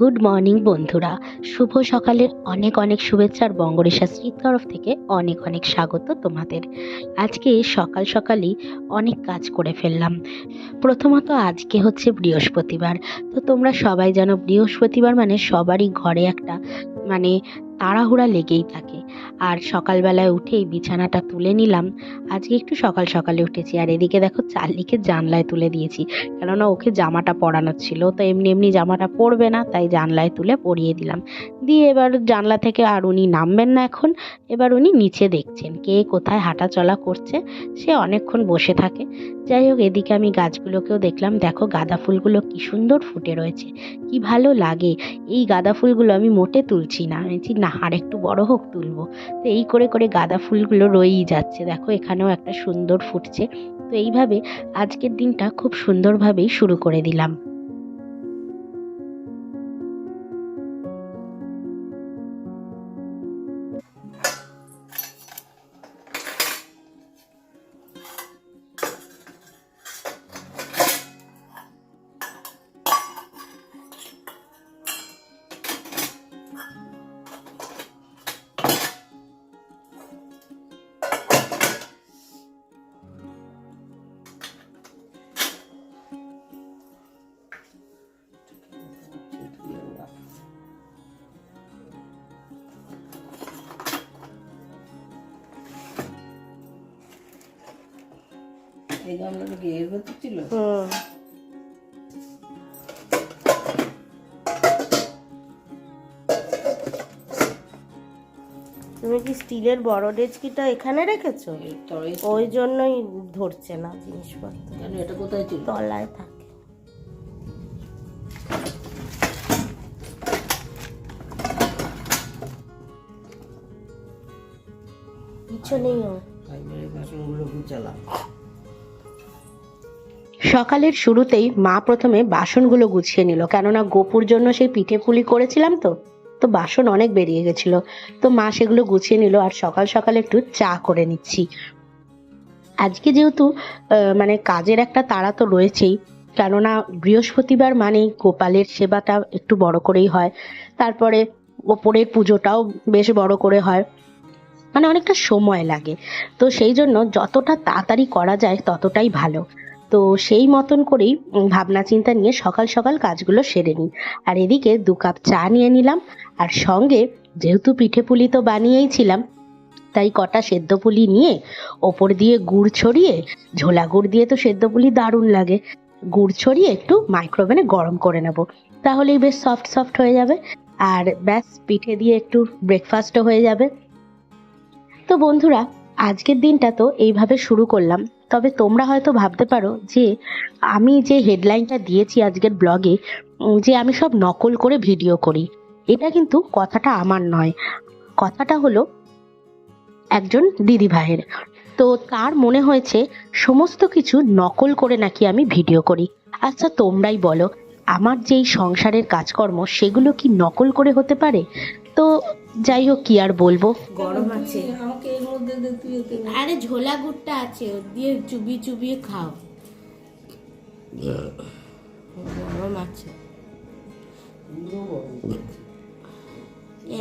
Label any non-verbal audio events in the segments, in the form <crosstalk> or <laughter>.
Good morning বন্ধুরা। শুভ সকালের অনেক অনেক শুভেচ্ছার বঙ্গরেশা স্ত্রীর তরফ থেকে অনেক অনেক স্বাগত তোমাদের। আজকে সকাল সকালই অনেক কাজ করে ফেললাম। প্রথমত আজকে হচ্ছে বৃহস্পতিবার। তো তোমরা সবাই জানো বৃহস্পতিবার মানে সবারই ঘরে একটা মানে তাড়াহুড়া লেগেই থাকে। আর সকালবেলায় উঠেই বিছানাটা তুলে নিলাম। আজকে একটু সকাল সকালে উঠেছি। আর এদিকে দেখো চার্লিকে জানলায় তুলে দিয়েছি। কেননা ওকে জামাটা পরানোর ছিল। তো এমনি এমনি জামাটা পরবে না, তাই জানলায় তুলে পরিয়ে দিলাম। দিয়ে এবার জানলা থেকে আর উনি নামবেন না এখন। এবার উনি নিচে দেখছেন কে কোথায় হাঁটা চলা করছে। সে অনেকক্ষণ বসে থাকে। যাই হোক, এদিকে আমি গাছগুলোকেও দেখলাম। দেখো গাঁদা ফুলগুলো কি সুন্দর ফুটে রয়েছে। কি ভালো লাগে। এই গাঁদা ফুলগুলো আমি মোটে তুলছি না। আমি না, আর একটু বড় হোক তুলবো। তো এই করে করে গাঁদা ফুলগুলো রয়েই যাচ্ছে। দেখো, এখানেও একটা সুন্দর ফুটছে। তো এইভাবে আজকের দিনটা খুব সুন্দরভাবেই শুরু করে দিলাম। গামলাটা কি এর ভেতর ছিল। তুমি কি স্টিলের বড় ডেচকিটা এখানে রেখেছো? ওই জন্যই ধরছে না জিনিসপত্র। কেন এটা কোথায় ছিল? তলায় থাকে। তারপরে বাসনগুলো গুছালাম। সকালের শুরুতেই মা প্রথমে বাসনগুলো গুছিয়ে নিল, কেননা গোপুর জন্য সেই পিঠে পুলি করেছিলাম তো। তো বাসন অনেক বেরিয়ে গেছিল। তো মা সেগুলো গুছিয়ে নিল আর সকাল সকাল একটু চা করে নিচ্ছি। আজকে যেহেতু মানে কাজের একটা তাড়া তো রয়েছেই, কেননা বৃহস্পতিবার মানেই গোপালের সেবাটা একটু বড় করেই হয়। তারপরে ওপরের পুজোটাও বেশ বড় করে হয়। মানে অনেকটা সময় লাগে। তো সেই জন্য যতটা তাড়াতাড়ি করা যায় ততটাই ভালো। তো সেই মতন করেই ভাবনা চিন্তা নিয়ে সকাল সকাল কাজগুলো সেরে নিই। আর এদিকে দু কাপ চা নিয়ে নিলাম। আর সঙ্গে যেহেতু পিঠে পুলি তো বানিয়েই ছিলাম তাই কটা সেদ্ধ পুলি নিয়ে ওপর দিয়ে গুড় ছড়িয়ে, ঝোলা গুড় দিয়ে তো সেদ্ধ পুলি দারুণ লাগে, গুড় ছড়িয়ে একটু মাইক্রোওভেনে গরম করে নেব। তাহলেই বেশ সফট সফট হয়ে যাবে। আর ব্যাস, পিঠে দিয়ে একটু ব্রেকফাস্টও হয়ে যাবে। তো বন্ধুরা, আজকের দিনটা তো এইভাবে শুরু করলাম। তবে তোমরা হয়তো ভাবতে পারো যে আমি যে হেডলাইনটা দিয়েছি আজকের ব্লগে যে আমি সব নকল করে ভিডিও করি। এটা কিন্তু কথাটা আমার নয়। কথাটা হলো একজন দিদি ভাইয়ের। তো তার মনে হয়েছে সমস্ত কিছু নকল করে নাকি আমি ভিডিও করি। আচ্ছা তোমরাই বলো, আমার যেই সংসারের কাজকর্ম, সেগুলো কি নকল করে হতে পারে? তো যাই হোক, কি আর বলব? গরম আছে। আমাকে দে তুই। আরে ঝোলা গুড়টা আছে দিয়ে চুবিয়ে চুবিয়ে খাও। গরম আছে।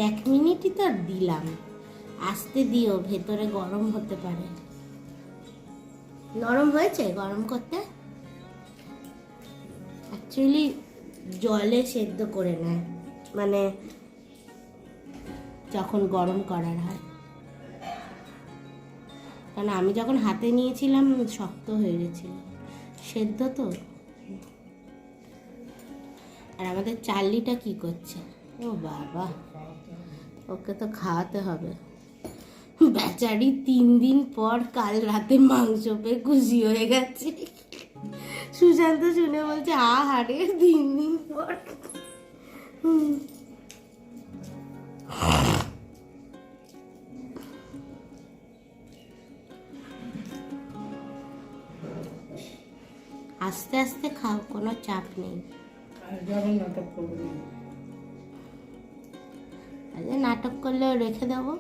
এক মিনিটই তো দিলাম। আসতে দিও ভেতরে গরম হতে পারে। নরম হয়েছে গরম করতে? অ্যাকচুয়ালি জলে সেদ্ধ করে নেয়। মানে যখন গরম করার হয়। কারণ আমি যখন হাতে নিয়েছিলাম, শক্ত হয়ে গেছিল। সেদ্ধ তো? আর আমাদের চার্লিটা কি করছে? ও বাবা, ওকে তো খাওয়াতে হবে। বেচারি তিন দিন পর কাল রাতে মাংস পেয়ে খুশি হয়ে গেছে। সুশান্ত শুনে বলছে, আ হারে তিন দিন পর। হুম। আস্তে আস্তে খাও কোনো চাপ নেই। নাটক করলে রেখে দেবো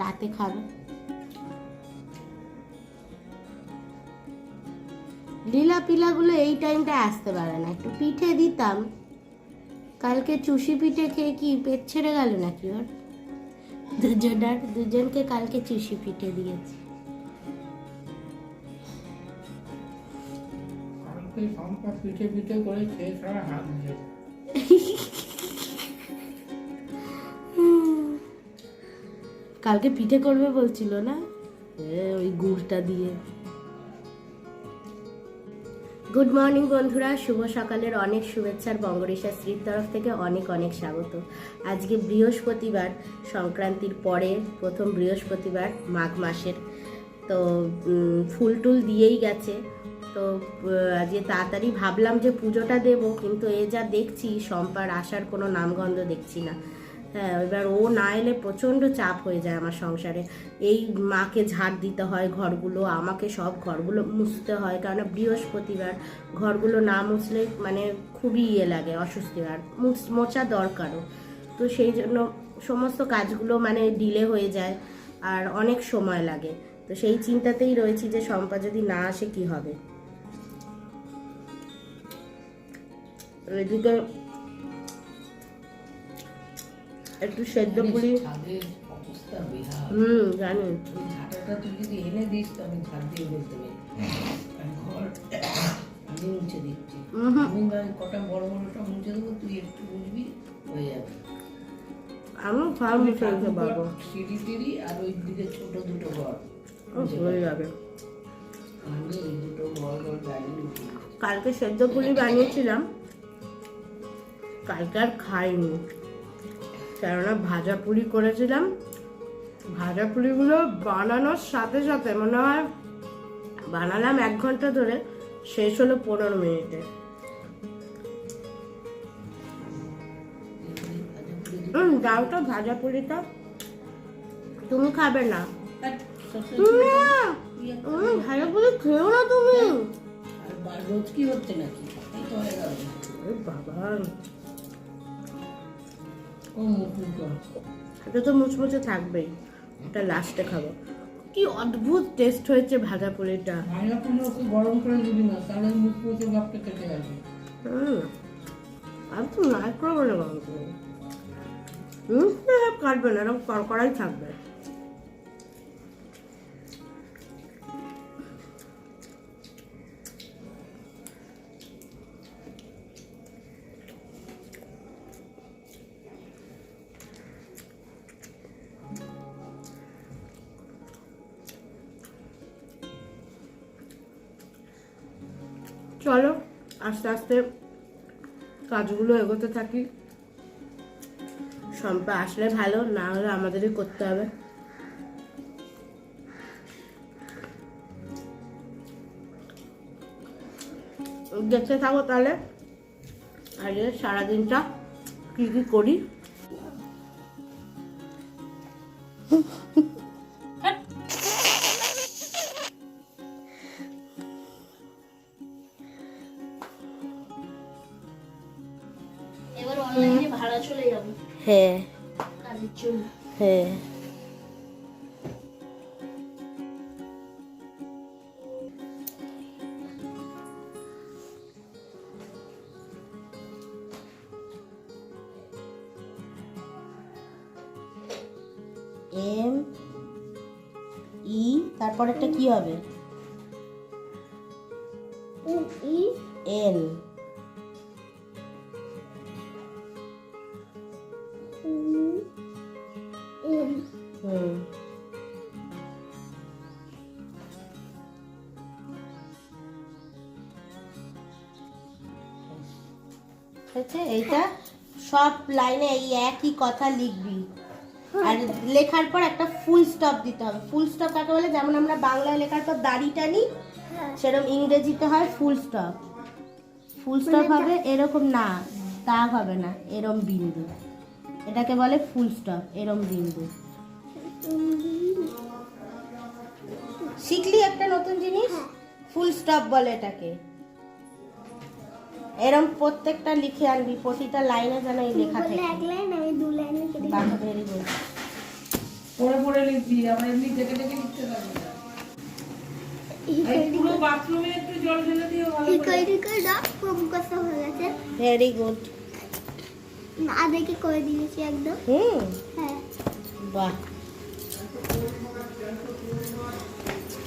রাতে খাবে। লীলা পিলাগুলো এই টাইমটা আসতে পারে না একটু পিঠে দিতাম। কালকে চুষি পিঠে খেয়ে কি পেট ছেড়ে গেল নাকি ওর? দুজনার দুজনকে কালকে চুষি পিঠে দিয়েছি। পিঠে পিঠে করে খেয়ে সারা হাত দিয়ে। কালকে পিঠে করবে বলছিল না? ওই গুড়টা দিয়ে। গুড মর্নিং বন্ধুরা শুভ সকালের অনেক শুভেচ্ছার বঙ্গরেশা স্ত্রীর তরফ থেকে অনেক অনেক স্বাগত। আজকে বৃহস্পতিবার সংক্রান্তির পরে প্রথম বৃহস্পতিবার মাঘ মাসের। তো ফুল টুল দিয়েই গেছে। তো আজকে তাড়াতাড়ি ভাবলাম যে পুজোটা দেব, কিন্তু এ যা দেখছি সম্পার আসার কোনো নামগন্ধ দেখছি না। হ্যাঁ এবার ও না এলে প্রচণ্ড চাপ হয়ে যায় আমার সংসারে। এই মাকে ঝাড় দিতে হয় ঘরগুলো, আমাকে সব ঘরগুলো মুছতে হয়, কারণ বৃহস্পতিবার ঘরগুলো না মুছলে মানে খুবই ইয়ে লাগে, অস্বস্তি আর মুছ- মোছা দরকারও। তো সেই জন্য সমস্ত কাজগুলো মানে ডিলে হয়ে যায়, আর অনেক সময় লাগে। তো সেই চিন্তাতেই রয়েছি যে শম্পা যদি না আসে কি হবে? এদিকে একটু সেদ্ধ বিহার হুম জানি। ঝাঁটাটা তুই যদি এনে দিস তো আমি ঝাড় দিয়ে বলতে পারি। ঘর আমি মুছে দিচ্ছি। আমি কটা বড় বড়টা মুছে দেবো তুই একটু বুঝবি হয়ে যাবে। আমি ঘর মুছে দিতে পারব। সিঁড়ি টিড়ি আর ওই দিকে ছোট দুটো ঘর হয়ে যাবে। আমি এই দুটো ঘর ঘর গাড়ি কালকে সেদ্ধ পুলি বানিয়েছিলাম। কালকে আর খাইনি। কেননা ভাজা পুরি করেছিলাম। ভাজা পুরিগুলো বানানোর সাথে সাথে মনে হয় বানালাম এক ঘণ্টা ধরে শেষ হলো পনেরো মিনিটে। দাও তো ভাজা পুরিটা তুমি খাবে না। ভাজা পুরি খেও না তুমি। রোজ কি হচ্ছে নাকি? বাবা। এটা তো মুচমুচে থাকবেই। এটা লাস্টে খাব। কি অদ্ভুত টেস্ট হয়েছে ভাজা পুরিটা। গরম করে দিবি না তাহলে মুচমুচে ভাবটা কেটে যাবে হুম। আমি তো মাইক্রো বলে গরম করব। হুম কাটবে না এরকম কড়কড়াই থাকবে। চলো, আস্তে আস্তে কাজগুলো এগোতে থাকি। সম্পা আসলে ভালো, না হলে আমাদেরই করতে হবে। দেখতে থাকো তাহলে আজকে সারাদিনটা কী কী করি। ভাড়া চলে যাব। হ্যাঁ। কাজের জন্য। হ্যাঁ। এম ই তারপর একটা কি হবে? ই। এল সব লাইনে এই একই কথা লিখবি। আর লেখার পর একটা ফুল স্টপ দিতে হবে। ফুল স্টপ কাকে বলে? যেমন আমরা বাংলায় লেখার পর দাড়ি টানি সেরকম ইংরেজিতে হয় ফুল স্টপ ফুল স্টপ হবে এরকম না দাগ হবে না এরম বিন্দু। এটাকে বলে ফুল স্টপ এরম বিন্দু। শিখলি একটা নতুন জিনিস? ফুল স্টপ বলে এটাকে। এরম প্রত্যেকটা লিখে আনবি প্রতিটা লাইনে যেন এই লেখা থাকে। এক লাইন আমি দু লাইনে কেটে বাবা ভেরি গুড পরে পরে লিখবি আবার এমনি দেখে দেখে লিখতে পারবি না। এই পুরো বাথরুমে একটু জল ঢেলে দিও ভালো করে। হিকাই হিকাই ডাক পুরো মুখস্থ হয়ে গেছে। ভেরি গুড না দেখে করে দিয়েছি একদম। হুম। হ্যাঁ। বাহ।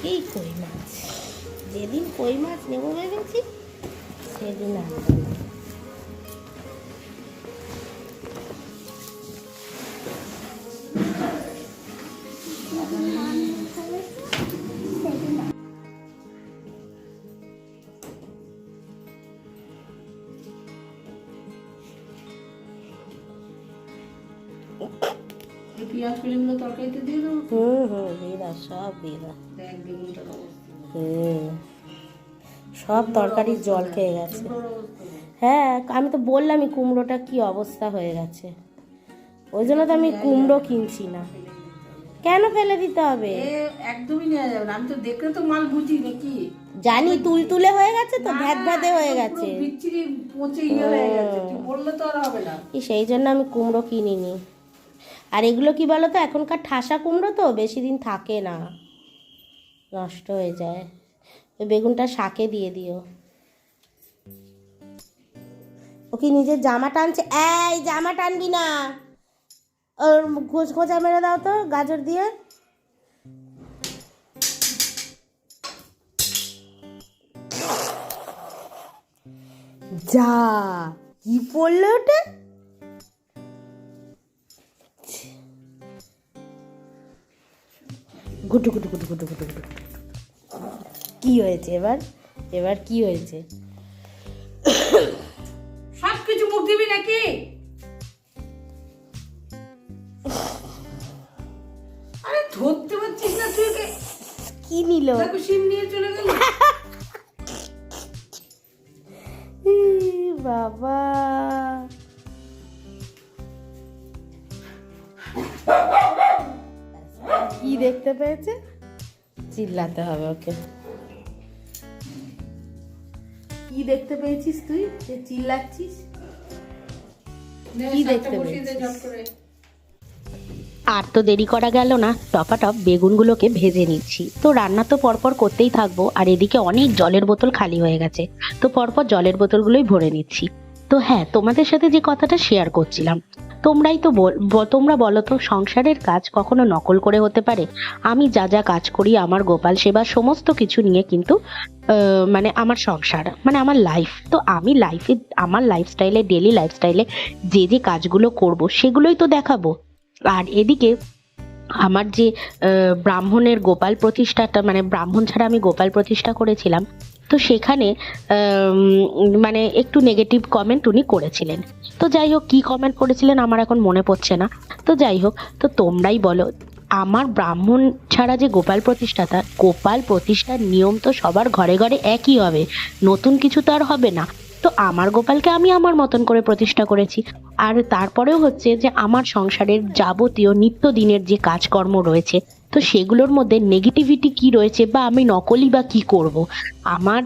কি কই মাছ? যেদিন কই মাছ নেব ভেবেছি সেদিন আনব না। সেদিন এই পেঁয়াজ ফিলিমগুলো তরকারিতে দিয়ে দেবো হুম হুম দিয়ে দাও সব দিয়ে দাও দেখ বেগুনটার অবস্থা হুম সব তরকারির জল খেয়ে গেছে। হ্যাঁ আমি তো বললামই কুমড়োটা কি অবস্থা হয়ে গেছে। ওই জন্য তো আমি কুমড়ো কিনছি না। কেন ফেলে দিতে হবে? একদমই নেওয়া যাবে না। আমি তো দেখলে তো মাল বুঝি নাকি জানি তুলতুলে হয়ে গেছে তো ভ্যাদ ভ্যাদে হয়ে গেছে। বিচ্ছিরি পচে ইয়ে হয়ে গেছে। বললে তো আর হবে না। কি সেই জন্য আমি কুমড়ো কিনিনি। আর এগুলো কি বলো তো এখনকার ঠাসা কুমড়ো তো বেশি দিন থাকে না। নষ্ট হয়ে যায়। বেগুনটা শাকে দিয়ে দিও। ও কি নিজের জামা টানছে? এই, জামা টানবি না। ওর ঘোষ খোঁচা মেরে দাও তো, গাজর দিয়ে। যা, কি পড়ল ওটা? গুটু গুটু গুটু গুটু গুটু গুটু। কি হয়েছে? এবার এবার কি হয়েছে? সব কিছু মুখ দিবি নাকি? আরে ধরতে পারছিস না তুই কি নিল? দেখো শিম নিয়ে চলে গেল। বাবা। কি দেখতে পেয়েছে? চিল্লাতে হবে ওকে। কি দেখতে পেয়েছিস তুই? যে চিল্লাচ্ছিস? কি দেখতে পেয়েছিস? আর তো দেরি করা গেল না টপাটপ বেগুনগুলোকে ভেজে নিচ্ছি। তো রান্না তো পরপর করতেই থাকব আর এদিকে অনেক জলের বোতল খালি হয়ে গেছে। তো পরপর জলের বোতলগুলোই ভরে নিচ্ছি। তো হ্যাঁ তোমাদের সাথে যে কথাটা শেয়ার করছিলাম, তোমরাই তো তোমরা বলো তো, সংসারের কাজ কখনো নকল করে হতে পারে? আমি যা যা কাজ করি, আমার গোপাল সেবা সমস্ত কিছু নিয়ে কিন্তু মানে আমার সংসার মানে আমার লাইফ তো আমি লাইফে আমার লাইফস্টাইলে ডেলি লাইফস্টাইলে যে যে কাজগুলো করব, সেগুলোই তো দেখাবো। আর এদিকে, আমার যে ব্রাহ্মণের গোপাল প্রতিষ্ঠাটা মানে ব্রাহ্মণ ছাড়া আমি গোপাল প্রতিষ্ঠা করেছিলাম তো সেখানে মানে একটু নেগেটিভ কমেন্ট উনি করেছিলেন। তো যাই হোক, কী কমেন্ট করেছিলেন আমার এখন মনে পড়ছে না। তো যাই হোক, তো তোমরাই বলো, আমার ব্রাহ্মণ ছাড়া যে গোপাল প্রতিষ্ঠাতা, গোপাল প্রতিষ্ঠার নিয়ম তো সবার ঘরে ঘরে একই হবে। নতুন কিছু তো আর হবে না। তো আমার গোপালকে আমি আমার মতন করে প্রতিষ্ঠা করেছি। আর তারপরেও হচ্ছে যে, আমার সংসারের যাবতীয় নিত্যদিনের যে কাজকর্ম রয়েছে তো সেগুলোর মধ্যে নেগেটিভিটি কি রয়েছে বা আমি নকলই বা কি করব? আমার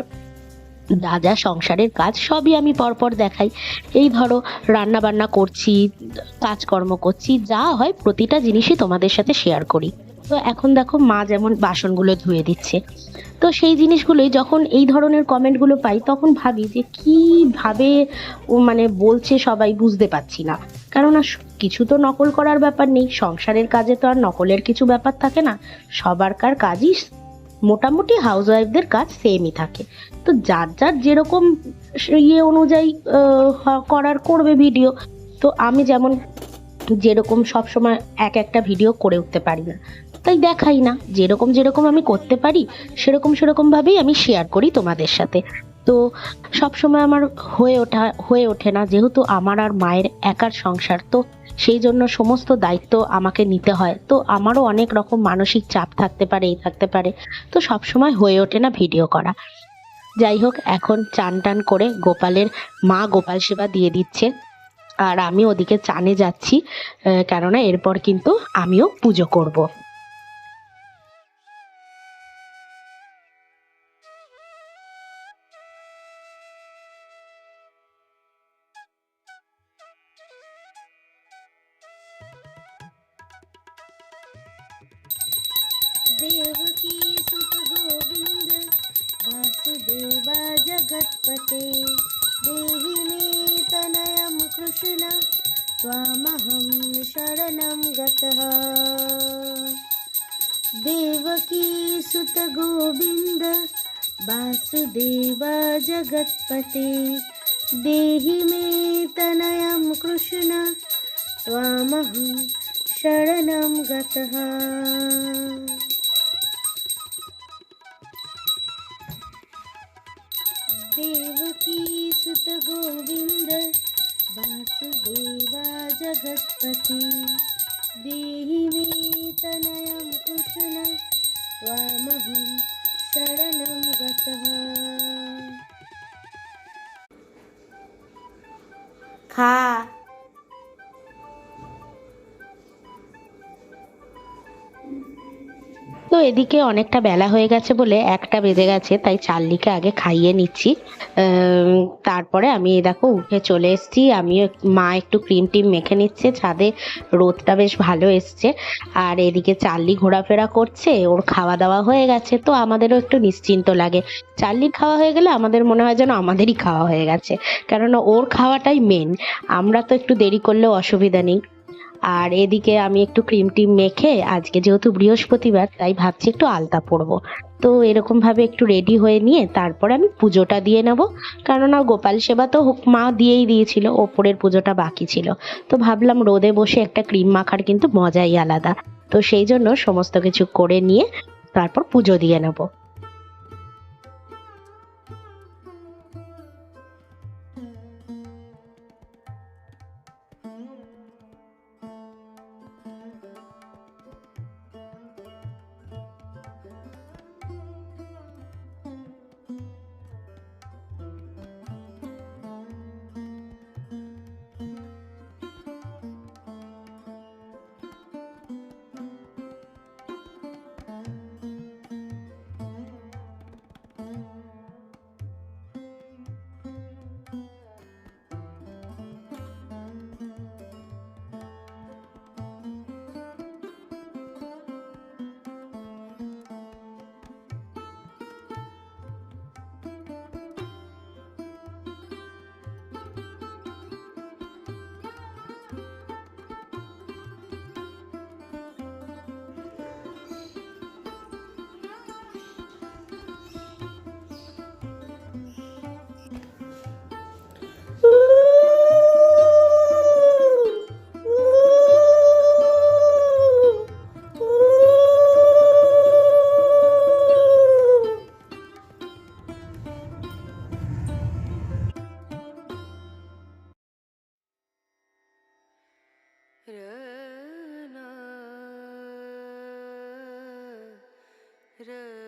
যা যা সংসারের কাজ সবই আমি পরপর দেখাই। এই ধরো রান্না বান্না করছি, কাজকর্ম করছি, যা হয় প্রতিটা জিনিসই তোমাদের সাথে শেয়ার করি। তো এখন দেখো, মা যেমন বাসনগুলো ধুয়ে দিচ্ছে। তো সেই জিনিসগুলোই যখন এই ধরনের কমেন্টগুলো পাই, তখন ভাবি যে কীভাবে মানে বলছে সবাই বুঝতে পারছি না। কেননা কিছু তো নকল করার ব্যাপার নেই। সংসারের কাজে তো আর নকলের কিছু ব্যাপার থাকে না। সবারকার কাজই মোটামুটি হাউস ওয়াইফদের কাজ সেমই থাকে। তো যার যার যেরকম ইয়ে অনুযায়ী করার করবে ভিডিও তো আমি যেমন যেরকম সবসময় এক একটা ভিডিও করে উঠতে পারি না। তাই দেখাই না। যেরকম যেরকম আমি করতে পারি, সেরকম সেরকমভাবেই আমি শেয়ার করি তোমাদের সাথে। তো সবসময় আমার হয়ে ওঠা, হয়ে ওঠে না। যেহেতু আমার আর মায়ের একার সংসার, তো সেই জন্য সমস্ত দায়িত্ব আমাকে নিতে হয়। তো আমারও অনেক রকম মানসিক চাপ থাকতে পারে, এই থাকতে পারে। তো সবসময় হয়ে ওঠে না ভিডিও করা। যাই হোক, এখন চান টান করে গোপালের মা গোপাল সেবা দিয়ে দিচ্ছে। আর আমি ওদিকে চানে যাচ্ছি কেননা এরপর কিন্তু আমিও পুজো করব। वासुदेव जगत्पते। देहि मे तनयं कृष्ण त्वामहं शरणं गतः। देवकी सुत गोविन्द वासुदेवा जगत्पति। देहि मे तनयं कृष्ण त्वामहं શરણમ ગત ખા তো এদিকে অনেকটা বেলা হয়ে গেছে বলে একটা বেজে গেছে, তাই চার্লিকে আগে খাইয়ে নিচ্ছি। তারপরে আমি দেখো উঠে চলে এসেছি। আমিও মা একটু ক্রিম টিম মেখে নিচ্ছে, ছাদে রোদটা বেশ ভালো এসছে। আর এদিকে চার্লি ঘোরাফেরা করছে, ওর খাওয়া দাওয়া হয়ে গেছে, তো আমাদেরও একটু নিশ্চিন্ত লাগে। চার্লির খাওয়া হয়ে গেলে আমাদের মনে হয় যেন আমাদেরই খাওয়া হয়ে গেছে, কেননা ওর খাওয়াটাই মেন আমরা তো একটু দেরি করলেও অসুবিধা নেই। আর এদিকে আমি একটু ক্রিম টিম মেখে আজকে যেহেতু বৃহস্পতিবার, তাই ভাবছি একটু আলতা পরবো। তো এরকম ভাবে একটু রেডি হয়ে নিয়ে তারপরে আমি পুজোটা দিয়ে নেব। কেননা গোপাল সেবা তো হোক- মা দিয়েই দিয়েছিল, ওপরের পুজোটা বাকি ছিল। তো ভাবলাম রোদে বসে একটা ক্রিম মাখার কিন্তু মজাই আলাদা। তো সেই জন্য সমস্ত কিছু করে নিয়ে তারপর পুজো দিয়ে নেব। 그래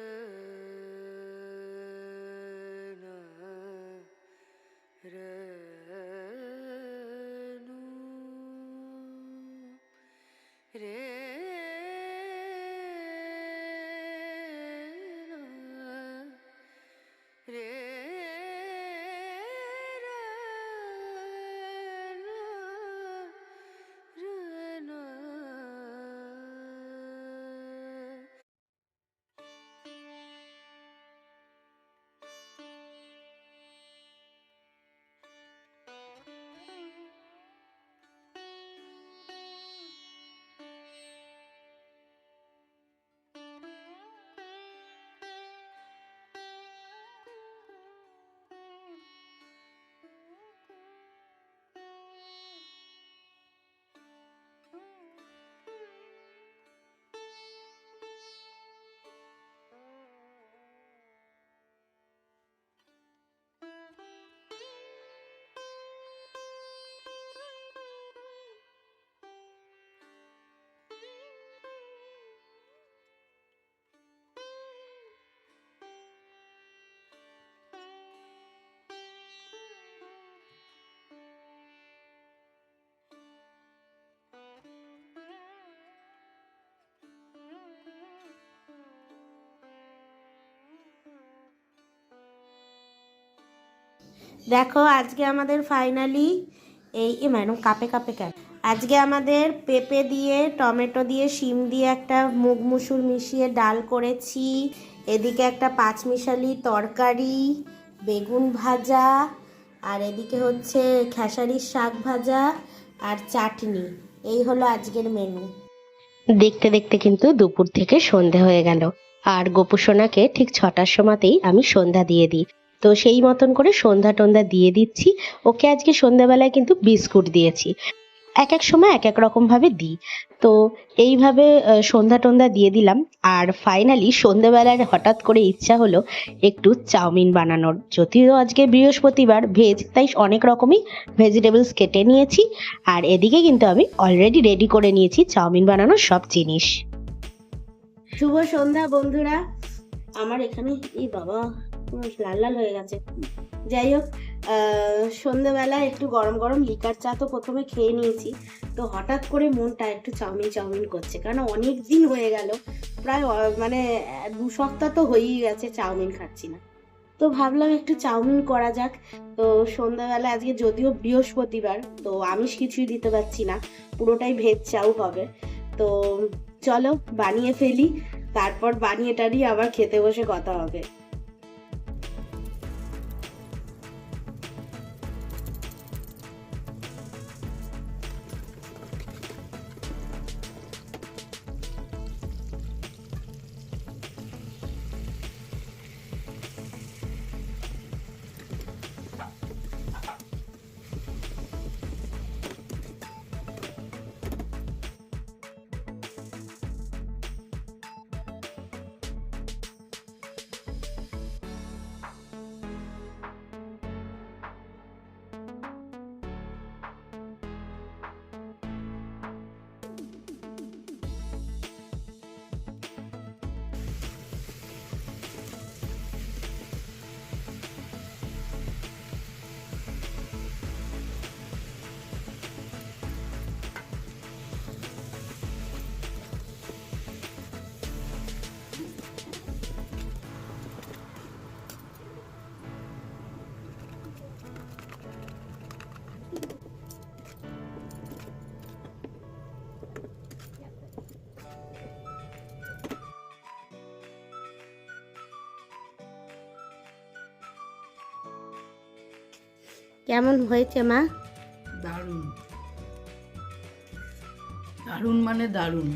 দেখো, আজকে আমাদের ফাইনালি এই ম্যাডাম কাপে কাপে কেন? আজকে আমাদের পেঁপে দিয়ে, টমেটো দিয়ে, শিম দিয়ে একটা মুগ মুসুর মিশিয়ে ডাল করেছি। এদিকে একটা পাঁচমিশালি তরকারি, বেগুন ভাজা, আর এদিকে হচ্ছে খেসারির শাক ভাজা আর চাটনি। এই হলো আজকের মেনু দেখতে দেখতে কিন্তু দুপুর থেকে সন্ধে হয়ে গেল। আর গোপুসোনাকে ঠিক ছটার সময়তেই আমি সন্ধ্যা দিয়ে দিই। তো সেই মতন করে সন্ধ্যা টন্ধা দিয়ে দিচ্ছি। ওকে আজকে সন্ধ্যাবেলায় কিন্তু বিস্কুট দিয়েছি। এক এক সময় এক এক রকম ভাবে দিই। তো এইভাবে সন্ধ্যা টন্ধা দিয়ে দিলাম। আর ফাইনালি সন্ধ্যাবেলায় হঠাৎ করে ইচ্ছা হলো একটু চাউমিন বানানোর। যদিও আজকে বৃহস্পতিবার ভেজ তাই অনেক রকমই ভেজিটেবলস কেটে নিয়েছি। আর এদিকে কিন্তু আমি অলরেডি রেডি করে নিয়েছি চাউমিন বানানোর সব জিনিস। শুভ সন্ধ্যা বন্ধুরা। আমার এখানে এই বাবা লাল লাল হয়ে গেছে। যাই হোক সন্ধ্যাবেলা একটু গরম গরম লিকার চা তো প্রথমে খেয়ে নিয়েছি। তো হঠাৎ করে মনটা একটু চাউমিন চাউমিন করছে, কারণ অনেক দিন হয়ে গেল, প্রায় মানে দু সপ্তাহ তো হয়েই গেছে চাউমিন খাচ্ছি না। তো ভাবলাম একটু চাউমিন করা যাক। তো সন্ধ্যাবেলা আজকে যদিও বৃহস্পতিবার, তো আমিষ কিছুই দিতে পারছি না, পুরোটাই ভেজ চাউ হবে। তো চলো বানিয়ে ফেলি, তারপর বানিয়ে টানিয়ে আবার খেতে বসে কথা হবে। কেমন হয়েছে মা? দারুণ। দারুণ মানে দারুণ।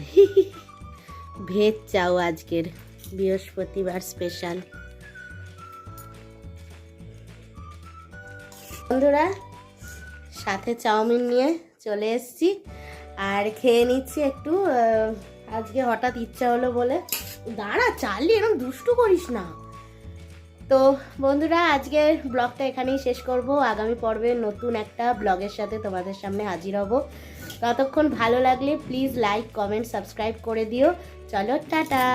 <laughs> ভেজ চাও আজকের বৃহস্পতিবার স্পেশাল। বন্ধুরা সাথে চাউমিন নিয়ে চলে এসেছি। আর খেয়ে নিচ্ছি একটু আজকে হঠাৎ ইচ্ছা হলো বলে। দাঁড়া চাললি এরকম দুষ্টু করিস না। তো বন্ধুরা, আজকের ব্লগটা এখানেই শেষ করব। আগামী পর্বে নতুন একটা ব্লগের সাথে তোমাদের সামনে হাজির হব। ততক্ষণ ভালো লাগলে প্লিজ লাইক কমেন্ট সাবস্ক্রাইব করে দিও। চলো, টাটা!